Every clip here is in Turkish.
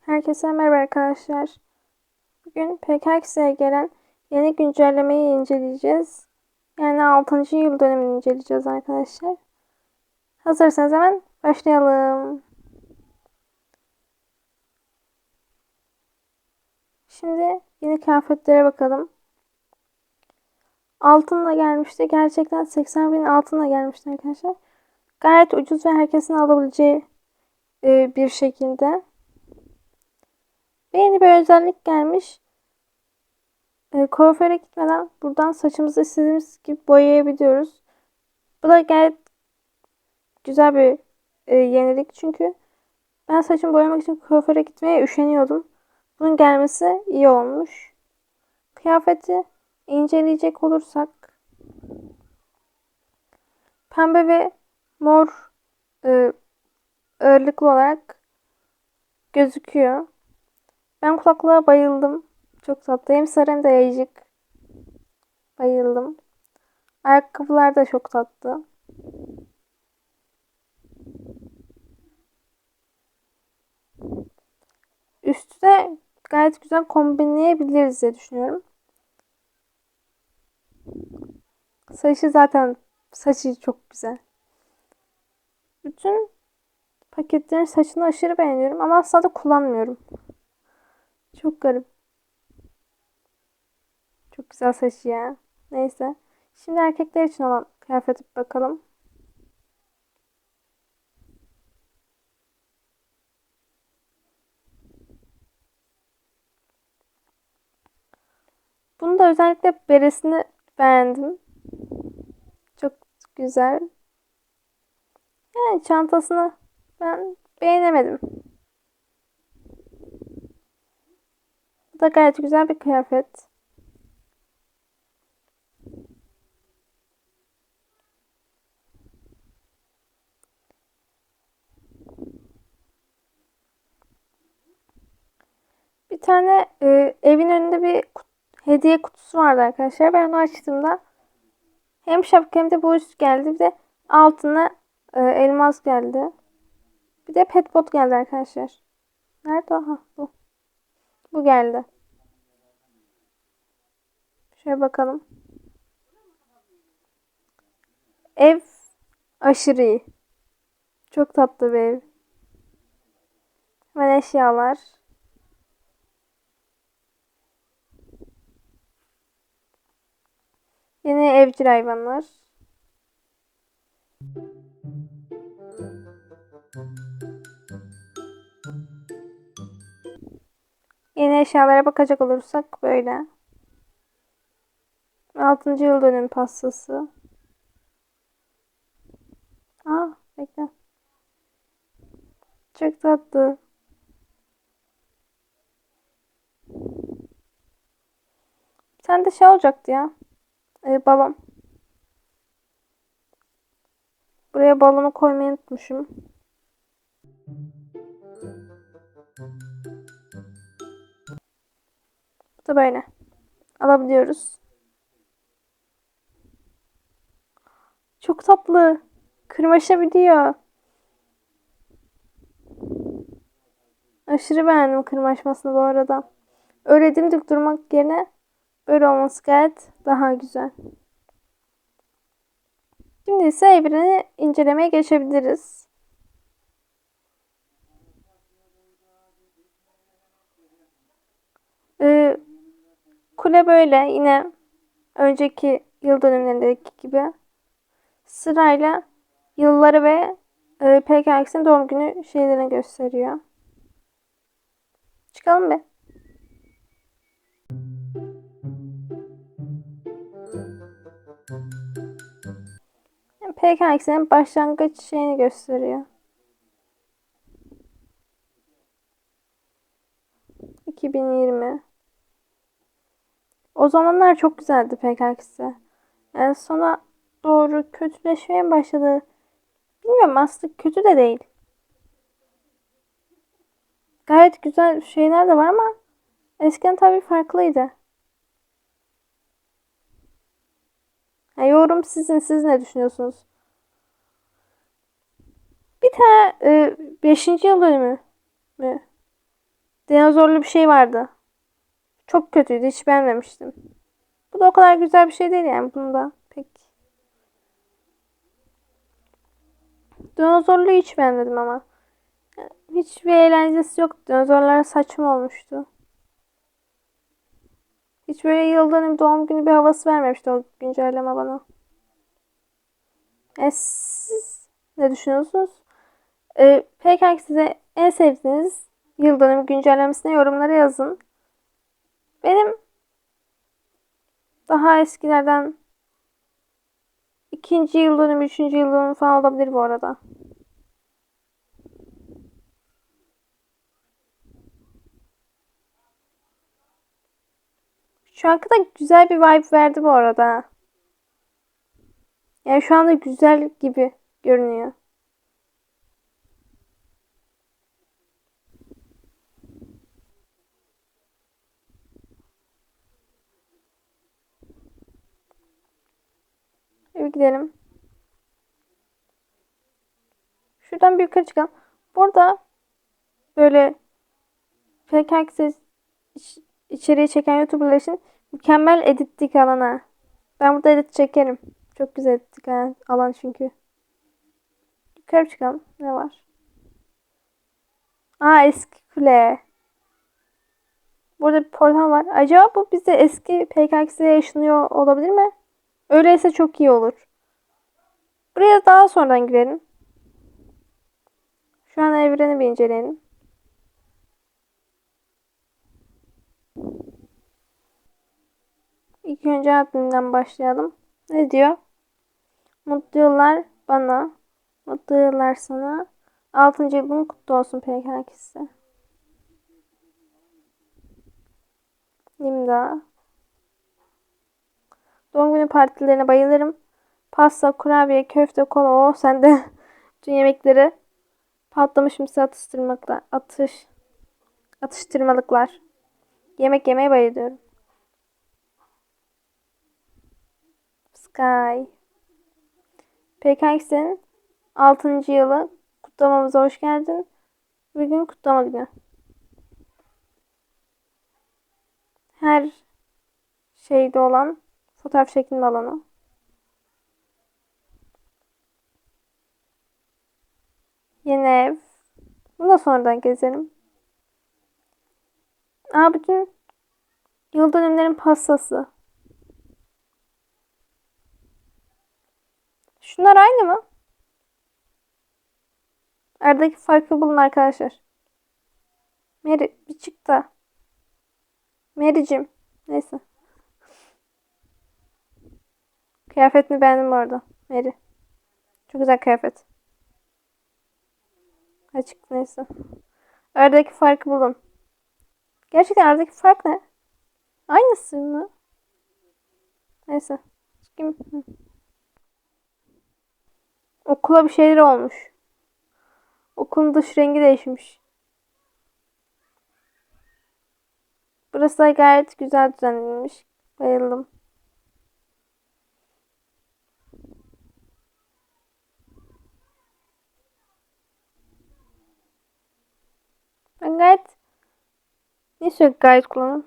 Herkese merhaba arkadaşlar. Bugün PKX'e gelen yeni güncellemeyi inceleyeceğiz. Yani 6. yıl dönemini inceleyeceğiz arkadaşlar. Hazırsanız hemen başlayalım. Şimdi yeni kıyafetlere bakalım. Altınla gelmişti. Gerçekten 80 bin altınla gelmişti arkadaşlar. Gayet ucuz ve herkesin alabileceği e, bir şekilde. Ve yeni bir özellik gelmiş. E, kuaföre gitmeden buradan saçımızı istediğimiz gibi boyayabiliyoruz. Bu da gayet güzel bir e, yenilik çünkü ben saçımı boyamak için kuaföre gitmeye üşeniyordum. Bunun gelmesi iyi olmuş. Kıyafeti inceleyecek olursak pembe ve mor e, ağırlıklı olarak gözüküyor. Ben kulaklığa bayıldım. Çok tatlı. Hem sarı hem de yayıcık. Bayıldım. Ayakkabılar da çok tatlı. Üstü de gayet güzel kombinleyebiliriz diye düşünüyorum. Saçı zaten saçı çok güzel. Bütün paketlerin saçını aşırı beğeniyorum ama asla da kullanmıyorum. Çok garip. Çok güzel saçı ya. Neyse. Şimdi erkekler için olan kıyafete bakalım. Bunu da özellikle beresini beğendim. Çok güzel. Yani çantasını ben beğenemedim. Da gayet güzel bir kıyafet. Bir tane e, evin önünde bir hediye kutusu vardı arkadaşlar. Ben onu açtığımda hem şapka hem de bu üst geldi. Bir de altına e, elmas geldi. Bir de petbot geldi arkadaşlar. Nerede? Aha bu. Bu geldi. Şöyle bakalım. Ev aşırı iyi. Çok tatlı bir ev. Hemen eşyalar. Yeni evcil hayvanlar. Yeni eşyalara bakacak olursak böyle. 6. yıl dönüm pastası. Aa bekle. Çok tatlı. Sen de şey olacaktı ya. Ee, balon. Buraya balonu koymayı unutmuşum. Bu da böyle. Alabiliyoruz. Çok tatlı. Kırmaşabiliyor. Aşırı beğendim kırmaşmasını bu arada. Öyle dimdik durmak yerine böyle olması gayet daha güzel. Şimdi ise evreni incelemeye geçebiliriz. Ee, kule böyle yine önceki yıl dönümlerindeki gibi sırayla yılları ve e, PKX'in doğum günü şeylerini gösteriyor. Çıkalım bir. PKX'in başlangıç şeyini gösteriyor. 2020 O zamanlar çok güzeldi PKX'e. Yani sonra doğru kötüleşmeye başladı. Bilmiyorum aslında kötü de değil. Gayet güzel şeyler de var ama eskiden tabii farklıydı. Yani yorum sizin. Siz ne düşünüyorsunuz? Bir tane 5. E, yıl dönümü mü? dinozorlu bir şey vardı. Çok kötüydü. Hiç beğenmemiştim. Bu da o kadar güzel bir şey değil yani. Bunu da pek. Dinozorluğu hiç beğenmedim ama. Hiçbir eğlencesi yok. Dinozorlar saçma olmuştu. Hiç böyle yıl dönümü doğum günü bir havası vermemişti o güncelleme bana. E, siz ne düşünüyorsunuz? E, peki size en sevdiğiniz yıl dönümü güncellemesine yorumlara yazın. Benim daha eskilerden ikinci yıl dönümü, üçüncü yıl dönümü falan olabilir bu arada. Şarkı da güzel bir vibe verdi bu arada. Yani şu anda güzel gibi görünüyor. Gidelim. Şuradan bir yukarı çıkalım. Burada böyle pek içeriye çeken YouTuber'lar için mükemmel editlik alana. Ben burada edit çekerim. Çok güzel editlik alan çünkü. Yukarı çıkalım. Ne var? Aa eski kule. Burada bir portal var. Acaba bu bize eski PKX'de yaşanıyor olabilir mi? Öyleyse çok iyi olur. Buraya daha sonradan girelim. Şu an evreni bir inceleyelim. İlk önce adımdan başlayalım. Ne diyor? Mutlu yıllar bana. Mutlu yıllar sana. 6. yılın kutlu olsun peki herkese. Nimda. Doğum günü partilerine bayılırım. Pasta, kurabiye, köfte, kola. O sen de tüm yemekleri patlamış mısır atıştırmalıklar. Atış. Atıştırmalıklar. Yemek yemeye bayılıyorum. Sky. PKX'in 6. yılı kutlamamıza hoş geldin. Bugün kutlama günü. Her şeyde olan fotoğraf şeklinde alanı. Yeni ev. Bunu da sonradan gezelim. Aa bütün yıl dönümlerin pastası. Şunlar aynı mı? Aradaki farkı bulun arkadaşlar. Mary bir çık da. Mary'cim. Neyse. Kıyafetini beğendim bu arada. Mary. Çok güzel kıyafet. Açık neyse. Aradaki farkı bulun. Gerçekten aradaki fark ne? Aynısı mı? Neyse. Kim? Okula bir şeyler olmuş. Okulun dış rengi değişmiş. Burası da gayet güzel düzenlenmiş. Bayıldım. Ben gayet ne sürekli gayet kullanım.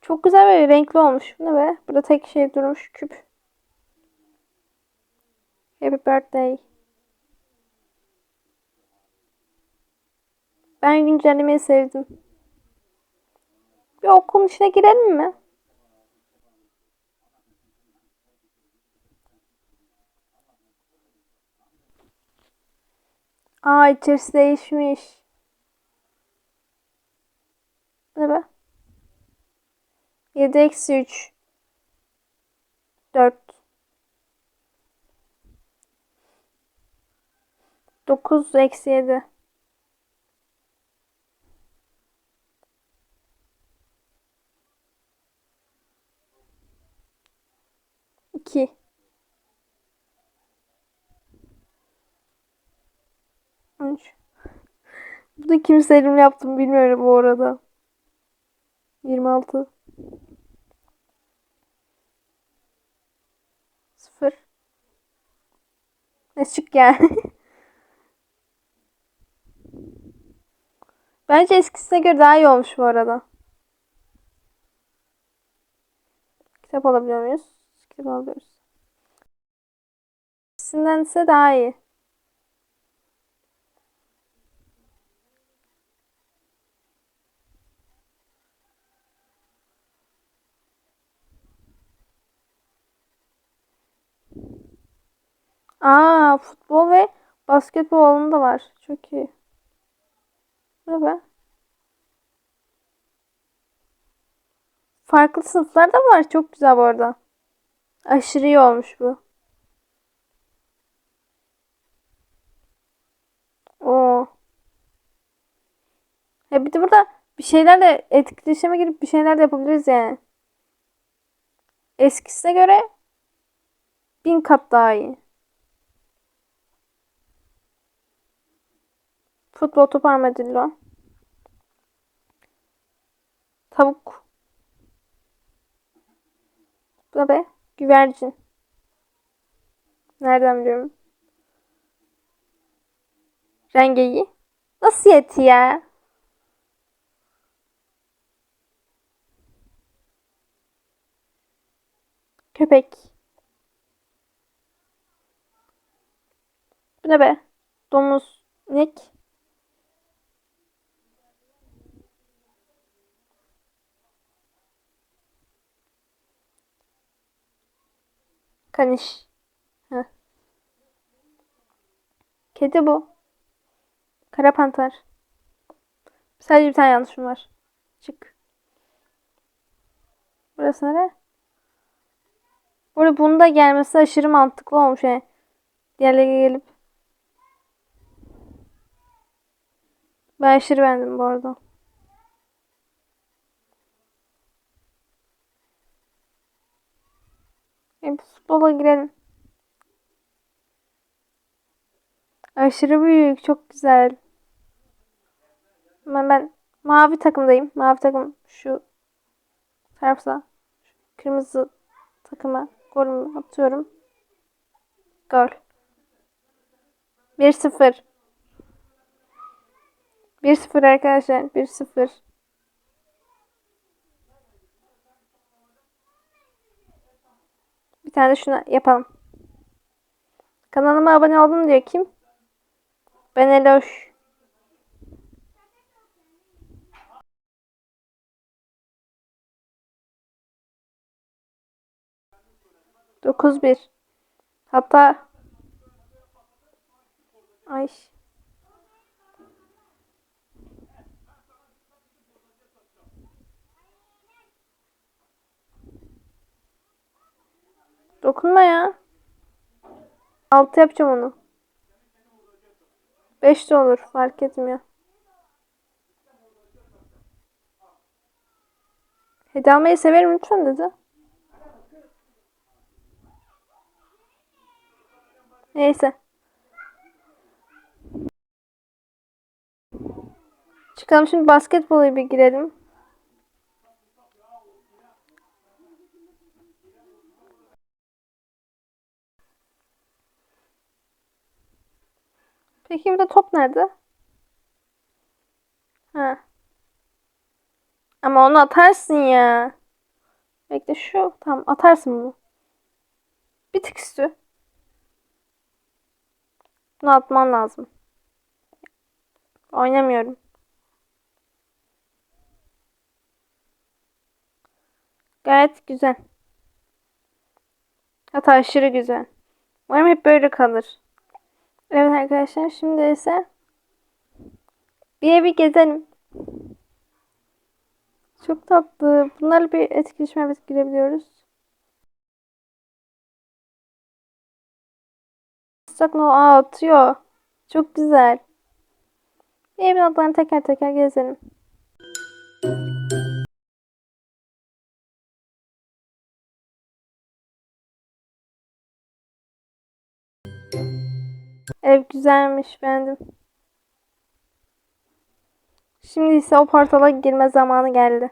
Çok güzel ve renkli olmuş. Bu ne be? Burada tek şey durmuş küp. Happy birthday. Ben güncellemeyi sevdim. Bir okulun içine girelim mi? Aa içerisi değişmiş. Ne be? 7 eksi 3. 4. 9 eksi 7. İki. Üç. Bu da kimse elimle yaptım bilmiyorum bu arada. 26. Sıfır. Ne çık yani. Bence eskisine göre daha iyi olmuş bu arada. Kitap alabiliyor muyuz? Kitap alıyoruz. Eskisinden ise daha iyi. Aa, futbol ve basketbol alanı da var. Çok iyi. Ne be? Farklı sınıflar da var. Çok güzel bu arada. Aşırı iyi olmuş bu. Oo. Ya bir de burada bir şeyler de etkileşime girip bir şeyler de yapabiliriz yani. Eskisine göre bin kat daha iyi. Futbol topu armadillo. Tavuk. Bu be? Güvercin. Nereden biliyorum? Rengeyi. Nasıl yeti ya? Köpek. Bu ne be? Domuz. İnek. Kaniş. Heh. Kedi bu. Kara panter. Sadece bir tane yanlışım var. Çık. Burası nere? Burada bunun da gelmesi aşırı mantıklı olmuş yani. Diğerleri gelip. Ben aşırı beğendim bu arada. E, futbola girelim. Aşırı büyük. Çok güzel. Ama ben mavi takımdayım. Mavi takım şu tarafta. Kırmızı takıma golümü atıyorum. Gol. 1-0. 1-0 arkadaşlar. 1-0. Tane de şunu yapalım. Kanalıma abone oldum diyor kim? Ben Eloş. Dokuz bir. Hatta Ay. Dokunma ya. Altı yapacağım onu. Beş de olur. Fark etmiyor. Hediye almayı severim lütfen dedi. Neyse. Çıkalım şimdi basketbola bir girelim. Peki burada top nerede? Ha. Ama onu atarsın ya. Bekle şu. Tamam atarsın bunu. Bir tık üstü. Bunu atman lazım. Oynamıyorum. Gayet güzel. Hatta aşırı güzel. Umarım hep böyle kalır. Evet arkadaşlar şimdi ise bir evi gezelim. Çok tatlı. Bunlarla bir etkileşime girebiliyoruz. Sıcak atıyor. Çok güzel. Bir evin odalarını teker teker gezelim. Ev güzelmiş beğendim. Şimdi ise o portala girme zamanı geldi.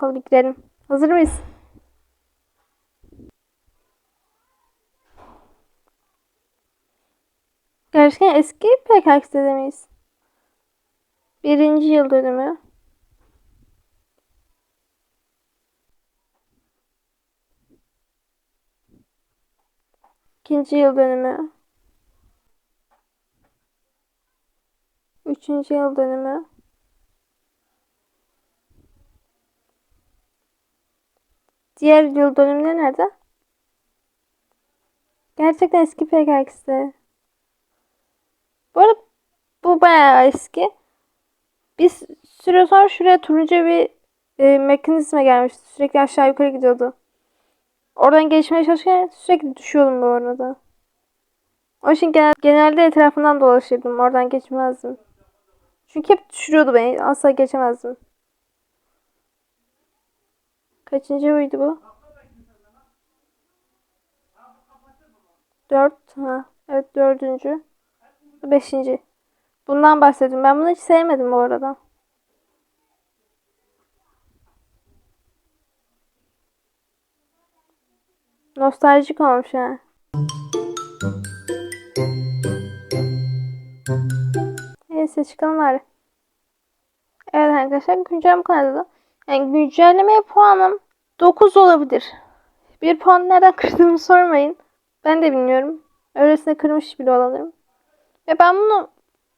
Portala girelim. Hazır mıyız? Gerçekten eski pek aksi demeyiz. Birinci yıl dönümü. İkinci yıl dönümü. Üçüncü yıl dönümü. Diğer yıl dönümleri nerede? Gerçekten eski PKX'de. Bu arada bu bayağı eski. Bir süre sonra şuraya turuncu bir e, mekanizma gelmişti. Sürekli aşağı yukarı gidiyordu. Oradan geçmeye çalışırken sürekli düşüyordum bu arada. O için genel, genelde etrafından dolaşırdım. Oradan geçmezdim. Çünkü hep düşürüyordu beni. Asla geçemezdim. Kaçıncı buydu bu? Dört. Ha. Evet dördüncü. Beşinci. Bundan bahsediyorum. Ben bunu hiç sevmedim bu arada. Nostaljik olmuş ha. Neyse çıkalım bari. Evet arkadaşlar güncel bu kadardı. Yani güncellemeye puanım 9 olabilir. Bir puan nereden kırdığımı sormayın. Ben de bilmiyorum. Öylesine kırmış bile olabilirim. Ve ben bunu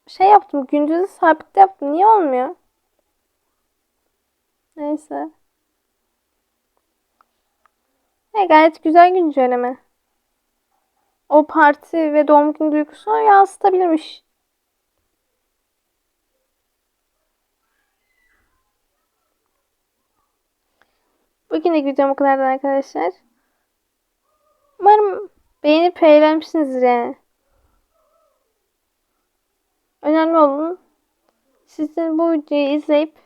şey yaptım. Gündüzü sabitle yaptım. Niye olmuyor? Neyse. Ne gayet güzel güncelleme. O parti ve doğum günü duygusunu yansıtabilirmiş. Bugünlük videom bu kadardı arkadaşlar. Umarım beğenip eğlenmişsinizdir yani. Önemli olan sizin bu videoyu izleyip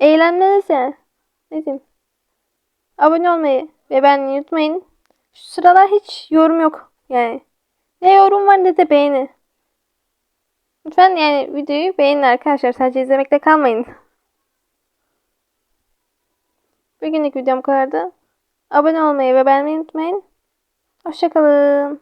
eğlenmeniz yani. Ne diyeyim? Abone olmayı ve beğenmeyi unutmayın. Şu sıralar hiç yorum yok yani. Ne yorum var ne de beğeni. Lütfen yani videoyu beğenin arkadaşlar. Sadece izlemekte kalmayın. Bugünlük videom kadardı. Abone olmayı ve beğenmeyi unutmayın. Hoşçakalın.